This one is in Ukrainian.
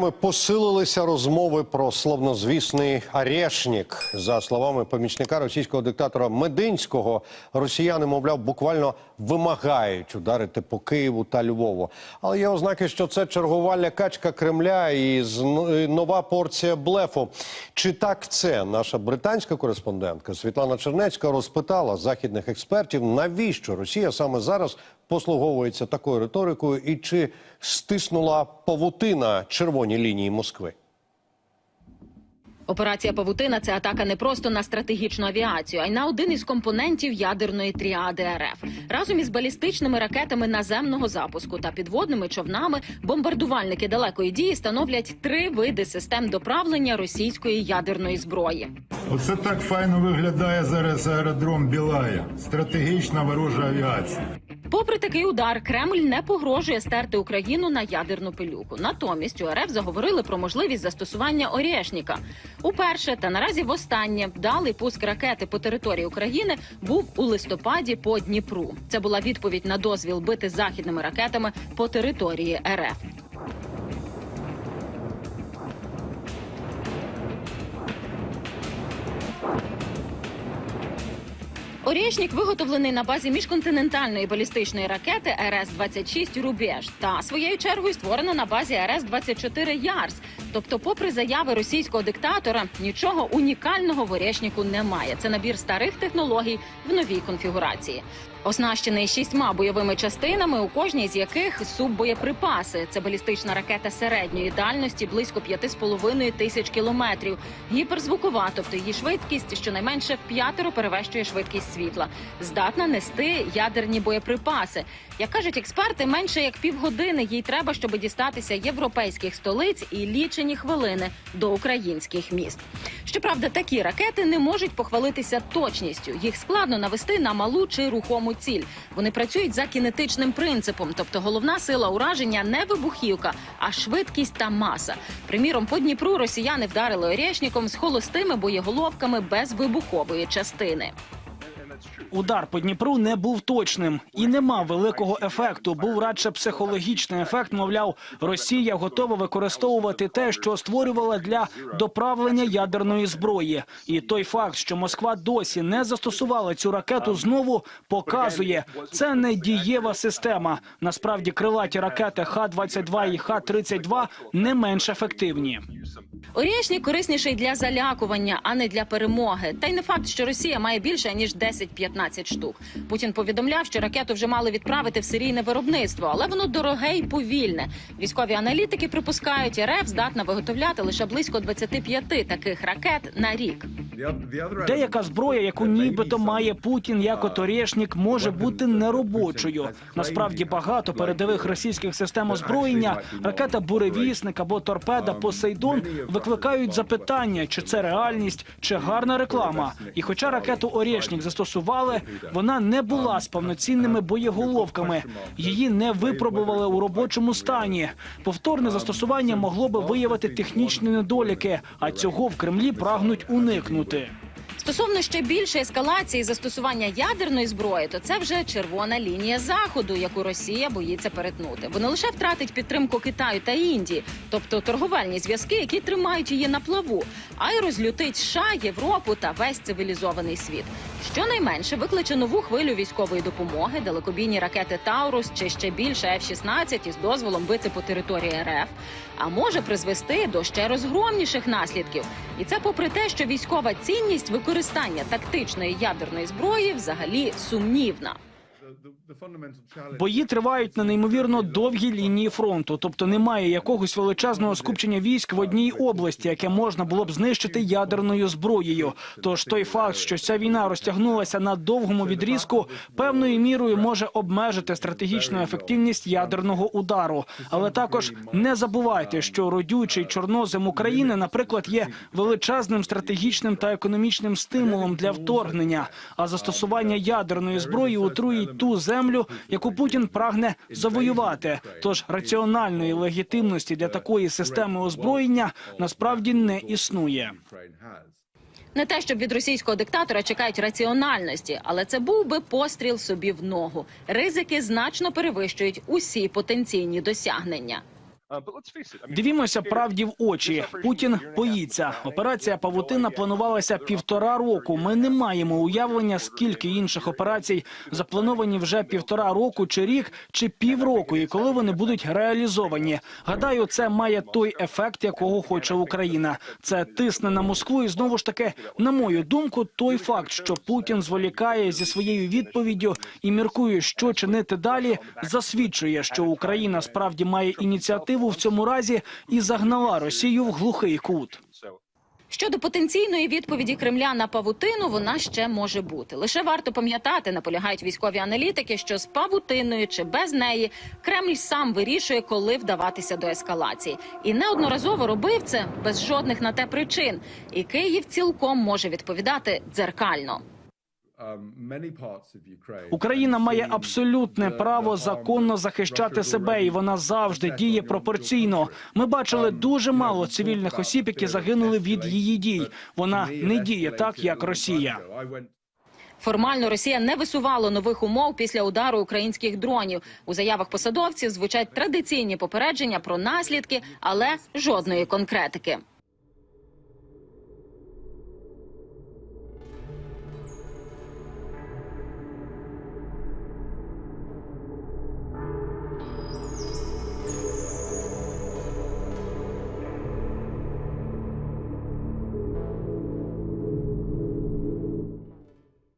Ми посилилися розмови про словнозвісний Арешнік. За словами помічника російського диктатора Мединського, росіяни, мовляв, буквально вимагають ударити по Києву та Львову. Але є ознаки, що це чергова лякачка Кремля і нова порція блефу. Чи так це наша британська кореспондентка Світлана Чернецька розпитала західних експертів, навіщо Росія саме зараз послуговується такою риторикою і чи стиснула павутина червоні лінії Москви? Операція Павутина це атака не просто на стратегічну авіацію, а й на один із компонентів ядерної тріади РФ. Разом із балістичними ракетами наземного запуску та підводними човнами бомбардувальники далекої дії становлять три види систем доправлення російської ядерної зброї. Оце так файно виглядає зараз аеродром Білая. Стратегічна ворожа авіація. Попри такий удар, Кремль не погрожує стерти Україну на ядерну пилюку. Натомість у РФ заговорили про можливість застосування Орєшніка. Уперше та наразі востаннє вдалий пуск ракети по території України був у листопаді по Дніпру. Це була відповідь на дозвіл бити західними ракетами по території РФ. Орєшнік виготовлений на базі міжконтинентальної балістичної ракети РС-26 Рубеж та своєю чергою створено на базі РС-24 Ярс. Тобто, попри заяви російського диктатора, нічого унікального в Орєшніку немає. Це набір старих технологій в новій конфігурації. Оснащений шістьма бойовими частинами, у кожній з яких суббоєприпаси. Це балістична ракета середньої дальності близько 5,5 тисяч кілометрів. Гіперзвукова, тобто її швидкість щонайменше в п'ятеро перевищує швидкість світла. Здатна нести ядерні боєприпаси. Як кажуть експерти, менше як півгодини їй треба, щоб дістатися європейських столиць і лічені хвилини до українських міст. Щоправда, такі ракети не можуть похвалитися точністю. Їх складно навести на малу чи рухому ціль. Вони працюють за кінетичним принципом, тобто головна сила ураження не вибухівка, а швидкість та маса. Приміром, по Дніпру росіяни вдарили орєшніком з холостими боєголовками без вибухової частини. Удар по Дніпру не був точним і не мав великого ефекту. Був радше психологічний ефект. Мовляв, Росія готова використовувати те, що створювала для доправлення ядерної зброї. І той факт, що Москва досі не застосувала цю ракету, знову показує, це не дієва система. Насправді, крилаті ракети Х-22 і Х-32 не менш ефективні. Орєшнік корисніший для залякування, а не для перемоги. Та й не факт, що Росія має більше ніж 10-15 штук. Путін повідомляв, що ракету вже мали відправити в серійне виробництво, але воно дороге й повільне. Військові аналітики припускають, РФ здатна виготовляти лише близько 25 таких ракет на рік. Деяка зброя, яку нібито має Путін, як от Орєшнік, може бути неробочою. Насправді багато передових російських систем озброєння, ракета Буревісник або торпеда Посейдон викликають запитання, чи це реальність, чи гарна реклама. І хоча ракету Орєшнік застосували, вона не була з повноцінними боєголовками. Її не випробували у робочому стані. Повторне застосування могло би виявити технічні недоліки, а цього в Кремлі прагнуть уникнути. Tutte. Стосовно ще більшої ескалації застосування ядерної зброї, то це вже червона лінія заходу, яку Росія боїться перетнути. Бо не лише втратить підтримку Китаю та Індії, тобто торговельні зв'язки, які тримають її на плаву, а й розлютить США, Європу та весь цивілізований світ. Щонайменше викличе нову хвилю військової допомоги, далекобійні ракети Таурус чи ще більше F-16 із дозволом бити по території РФ, а може призвести до ще розгромніших наслідків. І це попри те, що військова цінність використання тактичної ядерної зброї взагалі сумнівна. Бої тривають на неймовірно довгій лінії фронту, тобто немає якогось величезного скупчення військ в одній області, яке можна було б знищити ядерною зброєю. Тож той факт, що ця війна розтягнулася на довгому відрізку, певною мірою може обмежити стратегічну ефективність ядерного удару. Але також не забувайте, що родючий чорнозем України, наприклад, є величезним стратегічним та економічним стимулом для вторгнення. А застосування ядерної зброї отруїть ту землю, яку Путін прагне завоювати. Тож раціональної легітимності для такої системи озброєння насправді не існує. Не те, щоб від російського диктатора чекають раціональності, але це був би постріл собі в ногу. Ризики значно перевищують усі потенційні досягнення. Дивімося правді в очі. Путін боїться. Операція Павутина планувалася півтора року. Ми не маємо уявлення, скільки інших операцій заплановані вже півтора року, чи рік, чи півроку, і коли вони будуть реалізовані. Гадаю, це має той ефект, якого хоче Україна. Це тисне на Москву, і знову ж таки, на мою думку, той факт, що Путін зволікає зі своєю відповіддю і міркує, що чинити далі, засвідчує, що Україна справді має ініціативу в цьому разі і загнала Росію в глухий кут. Щодо потенційної відповіді Кремля на павутину, вона ще може бути. Лише варто пам'ятати, наполягають військові аналітики, що з павутиною чи без неї Кремль сам вирішує, коли вдаватися до ескалації, і неодноразово робив це без жодних на те причин. І Київ цілком може відповідати дзеркально. Україна має абсолютне право законно захищати себе, і вона завжди діє пропорційно. Ми бачили дуже мало цивільних осіб, які загинули від її дій. Вона не діє так, як Росія. Формально Росія не висувала нових умов після удару українських дронів. У заявах посадовців звучать традиційні попередження про наслідки, але жодної конкретики.